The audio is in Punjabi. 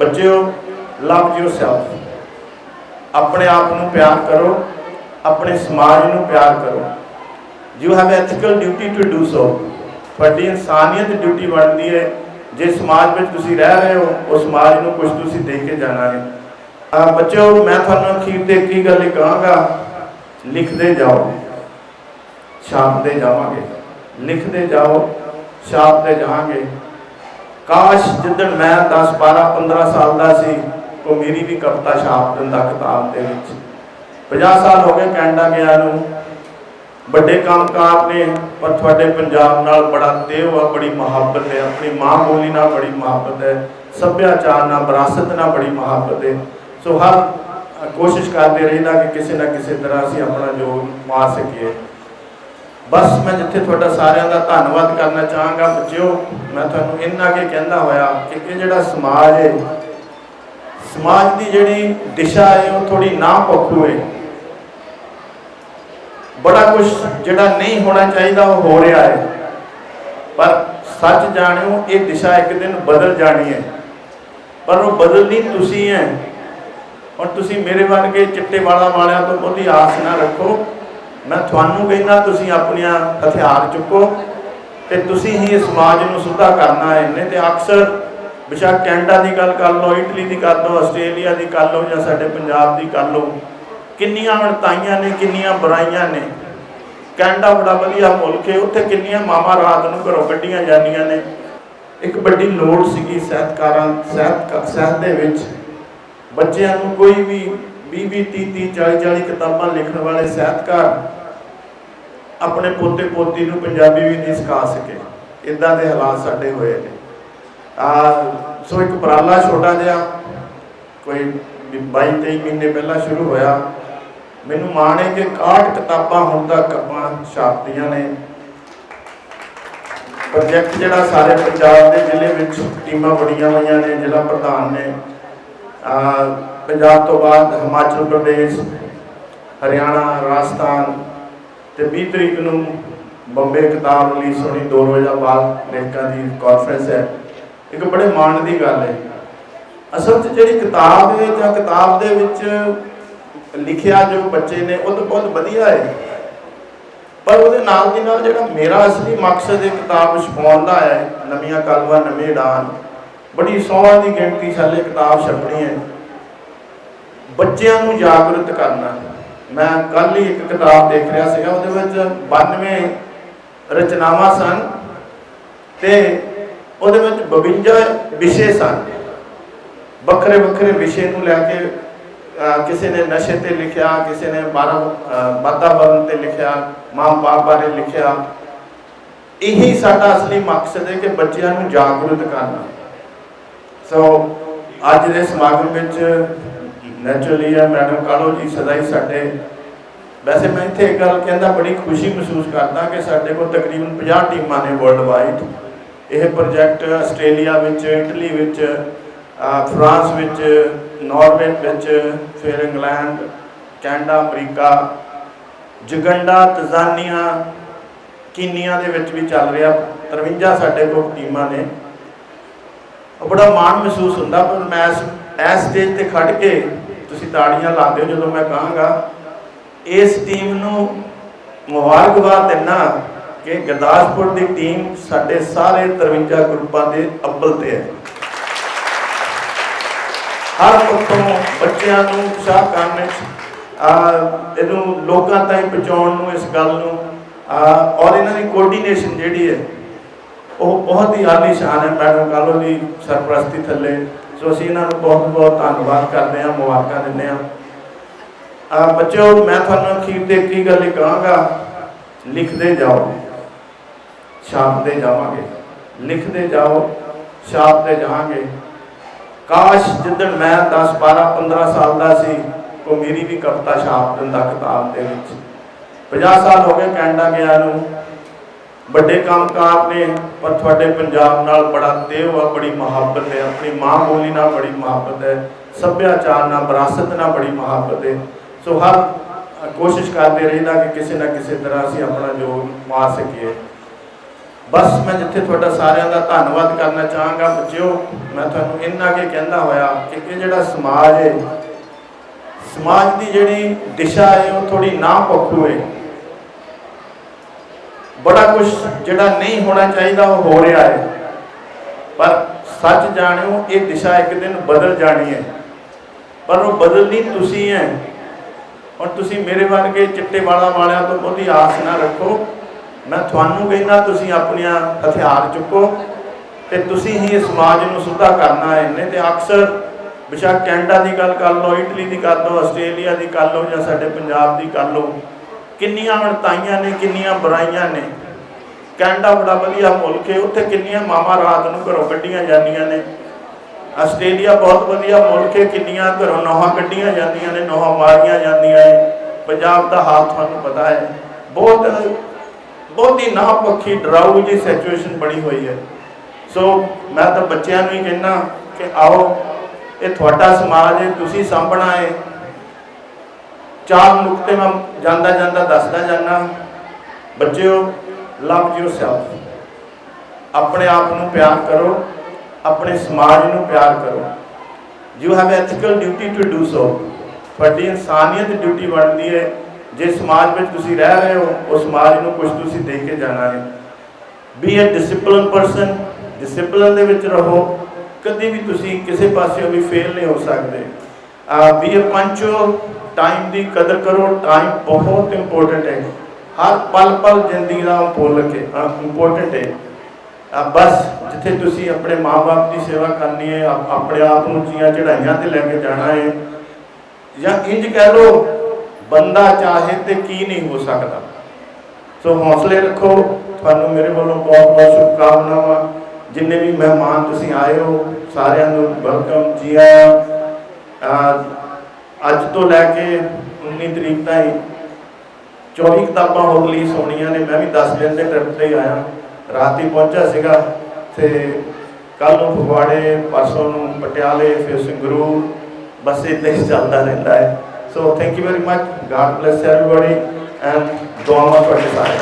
ਬੱਚਿਓ ਲਵ yourself ਆਪਣੇ ਆਪ ਨੂੰ ਪਿਆਰ ਕਰੋ, ਆਪਣੇ ਸਮਾਜ ਨੂੰ ਪਿਆਰ ਕਰੋ। You have ethical duty to do so ਤੁਹਾਡੀ ਇਨਸਾਨੀਅਤ ਡਿਊਟੀ ਬਣਦੀ ਹੈ। ਜੇ ਸਮਾਜ ਵਿੱਚ ਤੁਸੀਂ ਰਹਿ ਰਹੇ ਹੋ ਉਹ ਸਮਾਜ ਨੂੰ ਕੁਝ ਤੁਸੀਂ ਦੇ ਕੇ ਜਾਣਾ ਹੈ। ਆ ਬੱਚਿਓ, ਮੈਂ ਤੁਹਾਨੂੰ ਅਖੀਰ ਤੇ ਕੀ ਗੱਲ ਕਹਾਂਗਾ। ਲਿਖਦੇ ਜਾਓ। ਛਾਪਦੇ ਜਾਵਾਂਗੇ। ਲਿਖਦੇ ਜਾਓ, ਛਾਪਦੇ ਜਾਵਾਂਗੇ। ਕਾਸ਼ ਜਿੱਦਣ ਮੈਂ 10 12 15 ਸਾਲ ਦਾ ਸੀ, ਉਹ ਮੇਰੀ ਵੀ ਕਵਿਤਾ ਛਾਪ ਦਿੰਦਾ ਕਿਤਾਬ ਦੇ ਵਿੱਚ। 50 ਸਾਲ ਹੋ ਗਏ ਕੈਨੇਡਾ ਗਿਆ ਨੂੰ। ਵੱਡੇ ਕੰਮਕਾਰ ਨੇ, ਪਰ ਤੁਹਾਡੇ ਪੰਜਾਬ ਨਾਲ ਬੜਾ ਦੇਵ ਆ, ਬੜੀ ਮੁਹੱਬਤ ਹੈ। ਆਪਣੀ ਮਾਂ ਬੋਲੀ ਨਾਲ ਬੜੀ ਮੁਹੱਬਤ ਹੈ। ਸੱਭਿਆਚਾਰ ਨਾਲ, ਵਿਰਾਸਤ ਨਾਲ ਬੜੀ ਮੁਹੱਬਤ ਹੈ। ਸੋ ਹਰ ਕੋਸ਼ਿਸ਼ ਕਰਦੇ ਰਹਿੰਦਾ ਕਿ ਕਿਸੇ ਨਾ ਕਿਸੇ ਤਰ੍ਹਾਂ ਅਸੀਂ ਆਪਣਾ ਜੋਗ ਪਾ ਸਕੀਏ। ਬਸ ਮੈਂ ਜਿੱਥੇ ਤੁਹਾਡਾ ਸਾਰਿਆਂ ਦਾ ਧੰਨਵਾਦ ਕਰਨਾ ਚਾਹਾਂਗਾ, ਬੱਚਿਓ, ਮੈਂ ਤੁਹਾਨੂੰ ਇੰਨਾ ਕੇ ਕਹਿੰਦਾ ਹੋਇਆ ਕਿ ਇਹ ਜਿਹੜਾ ਸਮਾਜ ਹੈ ਸਮਾਜ ਦੀ ਜਿਹੜੀ ਦਿਸ਼ਾ ਹੈ ਉਹ ਥੋੜੀ ਨਾ ਪੱਖੂ ਹੈ ਬੜਾ ਕੁਝ ਜਿਹੜਾ ਨਹੀਂ ਹੋਣਾ ਚਾਹੀਦਾ, ਉਹ ਹੋ ਰਿਹਾ ਹੈ ਪਰ ਸੱਚ ਜਾਣਿਓ, ਇਹ ਦਿਸ਼ਾ ਇੱਕ ਦਿਨ ਬਦਲ ਜਾਣੀ ਹੈ ਪਰ ਉਹ ਬਦਲਣੀ ਤੁਸੀਂ ਹੈ ਹੁਣ ਤੁਸੀਂ ਮੇਰੇ ਵਰਗੇ ਚਿੱਟੇ ਵਾਲਾ ਵਾਲਿਆਂ ਤੋਂ ਬਹੁਤੀ ਆਸ ਨਾ ਰੱਖੋ। ਮੈਂ ਤੁਹਾਨੂੰ ਕਹਿੰਦਾ, ਤੁਸੀਂ ਆਪਣੀਆਂ ਹਥਿਆਰ ਚੁੱਕੋ ਤੇ ਤੁਸੀਂ ਹੀ ਇਸ ਸਮਾਜ ਨੂੰ ਸੁਧਾ ਕਰਨਾ ਹੈ। ਨੇ ਤੇ ਅਕਸਰ ਬਿਸ਼ੱਕ ਕੈਨੇਡਾ ਦੀ ਗੱਲ ਕਰ ਲਓ, ਇਟਲੀ ਦੀ ਕਰ ਲਓ, ਆਸਟ੍ਰੇਲੀਆ ਦੀ ਕਰ ਲਓ ਜਾਂ ਸਾਡੇ ਪੰਜਾਬ ਦੀ ਕਰ ਲਓ, ਕਿੰਨੀਆਂ ਅਣਤਾਈਆਂ ਨੇ, ਕਿੰਨੀਆਂ ਬੁਰਾਈਆਂ ਨੇ। ਕੈਨੇਡਾ ਬੜਾ ਵਧੀਆ ਮੁਲਕ ਹੈ, ਉੱਥੇ ਕਿੰਨੀਆਂ ਮਾਮਾ ਰਾਤ ਨੂੰ ਘਰੋਂ ਕੱਢੀਆਂ ਜਾਂਦੀਆਂ ਨੇ। ਇੱਕ ਵੱਡੀ ਲੋੜ ਸੀਗੀ ਸਾਹਿਤਕਾਰਾਂ ਸਾਹਿਤ ਸਾਹਿਤ ਦੇ ਵਿੱਚ। ਬੱਚਿਆਂ ਨੂੰ ਕੋਈ ਵੀ 20 20 30 30 40 40 ਕਿਤਾਬਾਂ ਲਿਖਣ ਵਾਲੇ ਸਾਹਿਤਕਾਰ ਆਪਣੇ ਪੋਤੇ ਪੋਤੀ ਨੂੰ ਪੰਜਾਬੀ ਵੀ ਨਹੀਂ ਸਿਖਾ ਸਕੇ। ਇਦਾਂ ਦੇ ਹਾਲਾਤ ਸਾਡੇ ਹੋਏ ਨੇ। ਆ, ਸੋ ਇੱਕ ਉਪਰਾਲਾ ਛੋਟਾ ਜਿਹਾ, ਕੋਈ 22 23 ਮਹੀਨੇ ਪਹਿਲਾਂ ਸ਼ੁਰੂ ਹੋਇਆ। ਮੈਨੂੰ ਮਾਣ ਹੈ ਕਿ 61 ਕਿਤਾਬਾਂ ਹੁਣ ਤੱਕ ਆਪਾਂ ਛਾਪਦੀਆਂ ਨੇ। ਪ੍ਰੋਜੈਕਟ ਜਿਹੜਾ ਸਾਰੇ ਪੰਜਾਬ ਦੇ ਜ਼ਿਲ੍ਹੇ ਵਿੱਚ ਟੀਮਾਂ ਬਣੀਆਂ ਹੋਈਆਂ ਨੇ, ਜ਼ਿਲ੍ਹਾ ਪ੍ਰਧਾਨ ਨੇ। ਅਹ ਪੰਜਾਬ ਤੋਂ ਬਾਅਦ ਹਿਮਾਚਲ ਪ੍ਰਦੇਸ਼, ਹਰਿਆਣਾ, ਰਾਜਸਥਾਨ ਤੇ 20 ਤਰੀਕ ਨੂੰ ਬੰਬੇ ਕਿਤਾਬ ਰਿਲੀਜ਼ ਹੋਣੀ ਦੋ ਰੋਜ਼ਾ ਬਾਅਦ ਲੇਖਕਾਂ ਦੀ ਕਾਨਫਰੰਸ ਹੈ। ਇੱਕ ਬੜੇ ਮਾਣ ਦੀ ਗੱਲ ਹੈ। ਅਸਲ 'ਚ ਜਿਹੜੀ ਕਿਤਾਬ ਹੈ ਜਾਂ ਕਿਤਾਬ ਦੇ ਵਿੱਚ ਲਿਖਿਆ ਜੋ ਬੱਚੇ ਨੇ, ਉਹ ਤਾਂ ਬਹੁਤ ਵਧੀਆ ਹੈ। ਪਰ ਉਹਦੇ ਨਾਲ ਦੀ ਨਾਲ ਜਿਹੜਾ ਮੇਰਾ ਅਸਲੀ ਮਕਸਦ ਇਹ ਕਿਤਾਬ ਛਪਾਉਣ ਦਾ ਹੈ, ਨਵੀਆਂ ਕਲਮਾਂ, ਨਵੇਂ ਡਾਨ ਬੜੀ ਸੌਹਾਂ ਦੀ ਗਿਣਤੀ ਸਾਲੇ ਕਿਤਾਬ ਛਪਣੀ ਹੈ। ਬੱਚਿਆਂ ਨੂੰ ਜਾਗਰੂਕ ਕਰਨਾ। ਮੈਂ ਕੱਲ ਹੀ ਇੱਕ ਕਿਤਾਬ ਦੇਖ ਰਿਹਾ ਸੀਗਾ ਉਹਦੇ ਵਿੱਚ 92 ਰਚਨਾਵਾਂ ਸਨ ਤੇ ਉਹਦੇ ਵਿੱਚ 52 ਵਿਸ਼ੇ ਸਨ। ਵੱਖਰੇ ਵੱਖਰੇ ਵਿਸ਼ੇ ਨੂੰ ਲੈ ਕੇ ਕਿਸੇ ਨੇ ਨਸ਼ੇ ਤੇ ਲਿਖਿਆ ਕਿਸੇ ਨੇ ਬਾਰਾ ਅਹ, ਵਾਤਾਵਰਣ ਤੇ ਲਿਖਿਆ ਮਾਂ ਬਾਪ ਬਾਰੇ ਲਿਖਿਆ। ਇਹੀ ਸਾਡਾ ਅਸਲੀ ਮਕਸਦ ਹੈ ਕਿ ਬੱਚਿਆਂ ਨੂੰ ਜਾਗਰੂਕ ਕਰਨਾ। ਸੋ ਅੱਜ ਦੇ ਸਮਾਗਮ ਵਿੱਚ ਨੈਚੁਰਲੀ ਹੈ ਮੈਡਮ ਕਾਲੋ ਜੀ, ਸਦਾ ਹੀ ਸਾਡੇ। ਵੈਸੇ ਮੈਂ ਇੱਥੇ ਇੱਕ ਗੱਲ ਕਹਿੰਦਾ, ਬੜੀ ਖੁਸ਼ੀ ਮਹਿਸੂਸ ਕਰਦਾ ਕਿ ਸਾਡੇ ਕੋਲ ਤਕਰੀਬਨ 50 ਟੀਮਾਂ ਨੇ ਵਰਲਡ ਵਾਈਡ ਇਹ ਪ੍ਰੋਜੈਕਟ ਆਸਟ੍ਰੇਲੀਆ ਵਿੱਚ, ਇਟਲੀ ਵਿੱਚ ਫਰਾਂਸ ਵਿੱਚ, ਨਾਰਵੇ ਵਿੱਚ, ਫਿਰ England, Canada, America, Uganda, Tanzania, Kenya ਦੇ ਵਿੱਚ ਵੀ ਚੱਲ ਰਿਹਾ। 53 ਸਾਡੇ ਕੋਲ ਟੀਮਾਂ ਨੇ। ਉਹ ਬੜਾ ਮਾਣ ਮਹਿਸੂਸ ਹੁੰਦਾ, ਪਰ ਮੈਂ ਇਸ ਇਸ ਸਟੇਜ ਤੇ ਖੜ ਕੇ ਤੁਸੀਂ ਤਾੜੀਆਂ ਲਾਉਂਦੇ ਹੋ ਜਦੋਂ ਮੈਂ ਕਹਾਂਗਾ, ਇਸ ਟੀਮ ਨੂੰ ਮੁਬਾਰਕਬਾਦ ਦਿੰਨਾ ਕਿ ਗੁਰਦਾਸਪੁਰ ਦੀ ਟੀਮ ਸਾਡੇ ਸਾਰੇ 53 ਗਰੁੱਪਾਂ ਦੇ ਅੱਵਲ ਤੇ ਹੈ। ਹਰ ਪੱਖੋਂ ਬੱਚਿਆਂ ਨੂੰ ਉਤਸ਼ਾਹ ਕਰਨ ਵਿੱਚ, ਆ, ਇਹਨੂੰ ਲੋਕਾਂ ਤਾਈਂ ਪਹੁੰਚਾਉਣ ਨੂੰ, ਇਸ ਗੱਲ ਨੂੰ, ਆ, ਔਰ ਇਹਨਾਂ ਦੀ ਕੋਆਰਡੀਨੇਸ਼ਨ ਜਿਹੜੀ ਹੈ, ਉਹ ਬਹੁਤ ਹੀ ਆਲੀ ਸ਼ਾਨ ਹੈ। ਮੈਡਮ ਕਾਲੋ ਦੀ ਸਰਪ੍ਰਸਤੀ ਥੱਲੇ ਸੋ ਅਸੀਂ ਇਹਨਾਂ ਨੂੰ ਬਹੁਤ ਬਹੁਤ ਧੰਨਵਾਦ ਕਰਦੇ ਹਾਂ, ਮੁਬਾਰਕਾਂ ਦਿੰਦੇ ਹਾਂ। ਆ ਬੱਚਿਓ, ਮੈਂ ਤੁਹਾਨੂੰ ਅਖੀਰ ਤੇ ਇੱਕ ਗੱਲ ਕਹਾਂਗਾ, ਲਿਖਦੇ ਜਾਓ, ਛਾਪਦੇ ਜਾਵਾਂਗੇ। ਲਿਖਦੇ ਜਾਓ, ਛਾਪਦੇ ਜਾਵਾਂਗੇ। ਕਾਸ਼ ਜਿੱਦਣ ਮੈਂ 10 12 15 ਸਾਲ ਦਾ ਸੀ ਕੋ ਮੇਰੀ ਵੀ ਕਵਿਤਾ ਛਾਪ ਦਿੰਦਾ ਕਿਤਾਬ ਦੇ ਵਿੱਚ। 50 ਸਾਲ ਹੋ ਗਏ ਕੈਨੇਡਾ ਗਿਆ ਨੂੰ ਵੱਡੇ ਕੰਮਕਾਰ ਨੇ, ਪਰ ਤੁਹਾਡੇ ਪੰਜਾਬ ਨਾਲ ਬੜਾ ਦੇਵ ਆ, ਬੜੀ ਮੁਹੱਬਤ ਹੈ। ਆਪਣੀ ਮਾਂ ਬੋਲੀ ਨਾਲ ਬੜੀ ਮੁਹੱਬਤ ਹੈ। ਸੱਭਿਆਚਾਰ ਨਾਲ, ਵਿਰਾਸਤ ਨਾਲ ਬੜੀ ਮੁਹੱਬਤ ਹੈ। ਸੋ ਹਰ ਕੋਸ਼ਿਸ਼ ਕਰਦੇ ਰਹਿੰਦਾ ਕਿ ਕਿਸੇ ਨਾ ਕਿਸੇ ਤਰ੍ਹਾਂ ਅਸੀਂ ਆਪਣਾ ਜੋਗ ਪਾ ਸਕੀਏ। ਬਸ ਮੈਂ ਜਿੱਥੇ ਤੁਹਾਡਾ ਸਾਰਿਆਂ ਦਾ ਧੰਨਵਾਦ ਕਰਨਾ ਚਾਹਾਂਗਾ, ਬੱਚਿਓ, ਮੈਂ ਤੁਹਾਨੂੰ ਇੰਨਾ ਕਿ ਕਹਿੰਦਾ ਹੋਇਆ ਕਿ ਇਹ ਜਿਹੜਾ ਸਮਾਜ ਹੈ, ਸਮਾਜ ਦੀ ਜਿਹੜੀ ਦਿਸ਼ਾ ਹੈ, ਉਹ ਥੋੜੀ ਨਾ ਪੱਖੂ ਹੈ। ਬੜਾ ਕੁਝ ਜਿਹੜਾ ਨਹੀਂ ਹੋਣਾ ਚਾਹੀਦਾ ਉਹ ਹੋ ਰਿਹਾ ਹੈ। ਪਰ ਸੱਚ ਜਾਣਿਓ, ਇਹ ਦਿਸ਼ਾ ਇੱਕ ਦਿਨ ਬਦਲ ਜਾਣੀ ਹੈ। ਪਰ ਉਹ ਬਦਲਣੀ ਤੁਸੀਂ ਹੈ। ਹੁਣ ਤੁਸੀਂ ਮੇਰੇ ਵਰਗੇ ਚਿੱਟੇ ਵਾਲਾ ਵਾਲਿਆਂ ਤੋਂ ਬਹੁਤੀ ਆਸ ਨਾ ਰੱਖੋ। ਮੈਂ ਤੁਹਾਨੂੰ ਕਹਿੰਦਾ, ਤੁਸੀਂ ਆਪਣੀਆਂ ਹਥਿਆਰ ਚੁੱਕੋ ਤੇ ਤੁਸੀਂ ਹੀ ਇਸ ਸਮਾਜ ਨੂੰ ਸੁਧਾ ਕਰਨਾ ਹੈ। ਨੇ ਤੇ ਅਕਸਰ ਬਿਸ਼ੱਕ ਕੈਨੇਡਾ ਦੀ ਗੱਲ ਕਰ ਲਓ, ਇਟਲੀ ਦੀ ਕਰ ਲਓ, ਆਸਟ੍ਰੇਲੀਆ ਦੀ ਕਰ ਲਓ ਜਾਂ ਸਾਡੇ ਪੰਜਾਬ ਦੀ ਕਰ ਲਓ ਕਿੰਨੀਆਂ ਅਣਤਾਈਆਂ ਨੇ, ਕਿੰਨੀਆਂ ਬੁਰਾਈਆਂ ਨੇ। ਕੈਨੇਡਾ ਬੜਾ ਵਧੀਆ ਮੁਲਕ ਹੈ, ਉੱਥੇ ਕਿੰਨੀਆਂ ਮਾਮਾ ਰਾਤ ਨੂੰ ਘਰੋਂ ਕੱਢੀਆਂ ਜਾਂਦੀਆਂ ਨੇ। ਆਸਟ੍ਰੇਲੀਆ ਬਹੁਤ ਵਧੀਆ ਮੁਲਕ ਹੈ, ਕਿੰਨੀਆਂ ਘਰੋਂ ਨੋਹਾਂ ਕੱਢੀਆਂ ਜਾਂਦੀਆਂ ਨੇ, ਨੋਹਾਂ ਮਾਰੀਆਂ ਜਾਂਦੀਆਂ ਨੇ। ਪੰਜਾਬ ਦਾ ਹਾਲ ਤੁਹਾਨੂੰ ਪਤਾ ਹੈ। ਬਹੁਤ ਬਹੁਤ ਹੀ ਨਾਪੱਖੀ ਡਰਾਊ ਜੀ ਸਿਚੁਏਸ਼ਨ ਬਣੀ ਹੋਈ ਹੈ। ਸੋ ਮੈਂ ਤਾਂ ਬੱਚਿਆਂ ਨੂੰ ਹੀ ਕਹਿਣਾ ਕਿ ਆਓ, ਇਹ ਤੁਹਾਡਾ ਸਮਾਜ ਹੈ, ਤੁਸੀਂ ਸਾਂਭਣਾ ਹੈ। ਚਾਰ ਨੁਕਤੇ ਮੈਂ ਜਾਂਦਾ ਜਾਂਦਾ ਦੱਸਦਾ ਜਾਣਾ ਬੱਚਿਓ ਲਵ yourself ਆਪਣੇ ਆਪ ਨੂੰ ਪਿਆਰ ਕਰੋ, ਆਪਣੇ ਸਮਾਜ ਨੂੰ ਪਿਆਰ ਕਰੋ। You have ethical duty to do so ਤੁਹਾਡੀ ਇਨਸਾਨੀਅਤ ਡਿਊਟੀ ਬਣਦੀ ਹੈ। ਜੇ ਸਮਾਜ ਵਿੱਚ ਤੁਸੀਂ ਰਹਿ ਰਹੇ ਹੋ ਉਹ ਸਮਾਜ ਨੂੰ ਕੁਝ ਤੁਸੀਂ ਦੇ ਕੇ ਜਾਣਾ ਹੈ। Be a discipline person discipline ਦੇ ਵਿੱਚ ਰਹੋ। ਕਦੇ ਵੀ ਤੁਸੀਂ ਕਿਸੇ ਪਾਸੇ ਵੀ ਫੇਲ ਨਹੀਂ ਹੋ ਸਕਦੇ। ਵੀਰ ਅ ਟਾਈਮ ਦੀ ਕਦਰ ਕਰੋ ਟਾਈਮ ਬਹੁਤ ਇੰਪੋਰਟੈਂਟ ਹੈ। ਹਰ ਪਲ ਪਲ ਜ਼ਿੰਦਗੀ ਦਾ ਇੰਪੋਰਟੈਂਟ ਹੈ ਇੰਪੋਰਟੈਂਟ ਹੈ। ਬਸ ਜਿੱਥੇ ਤੁਸੀਂ ਆਪਣੇ ਮਾਪੇ ਦੀ ਸੇਵਾ ਕਰਨੀ ਹੈ ਆਪਣੇ ਆਪ ਨੂੰ ਜੀਆਂ ਚੜਾਈਆਂ ਤੇ ਲੈ ਕੇ ਜਾਣਾ ਹੈ। ਜਾਂ ਇੰਜ ਕਹਿ ਲੋ ਬੰਦਾ ਚਾਹੇ ਤੇ ਕੀ ਨਹੀਂ ਹੋ ਸਕਦਾ। ਸੋ ਹੌਸਲੇ ਰੱਖੋ, ਤੁਹਾਨੂੰ ਮੇਰੇ ਵੱਲੋਂ ਬਹੁਤ ਬਹੁਤ ਸ਼ੁਭਕਾਮਨਾਵਾਂ। ਜਿੰਨੇ ਵੀ ਮਹਿਮਾਨ ਤੁਸੀਂ ਆਏ ਹੋ, ਸਾਰਿਆਂ ਨੂੰ ਵੈਲਕਮ ਜੀ ਆਇਆਂ ਅੱਜ ਤੋਂ ਲੈ ਕੇ 19 ਤਰੀਕ ਤਾਈਂ 24 ਕਿਤਾਬਾਂ ਹੋਰ ਰਿਲੀਜ਼ ਹੋਣੀਆਂ ਨੇ, ਮੈਂ ਵੀ 10 ਦਿਨ ਦੇ ਟ੍ਰਿਪ ਤੇ ਹੀ ਆਇਆ। ਰਾਤੀ ਪਹੁੰਚਿਆ ਸੀਗਾ ਤੇ ਕੱਲ ਨੂੰ ਫਗਵਾੜੇ, ਪਰਸੋਂ ਨੂੰ ਪਟਿਆਲੇ, ਫਿਰ ਸੰਗਰੂਰ, ਬਸ ਇਦਾਂ ਹੀ ਚੱਲਦਾ ਰਹਿੰਦਾ ਹੈ। So thank you very much God bless everybody and ਦੁਆਵਾਂ ਤੁਹਾਡੇ ਸਾਰੇ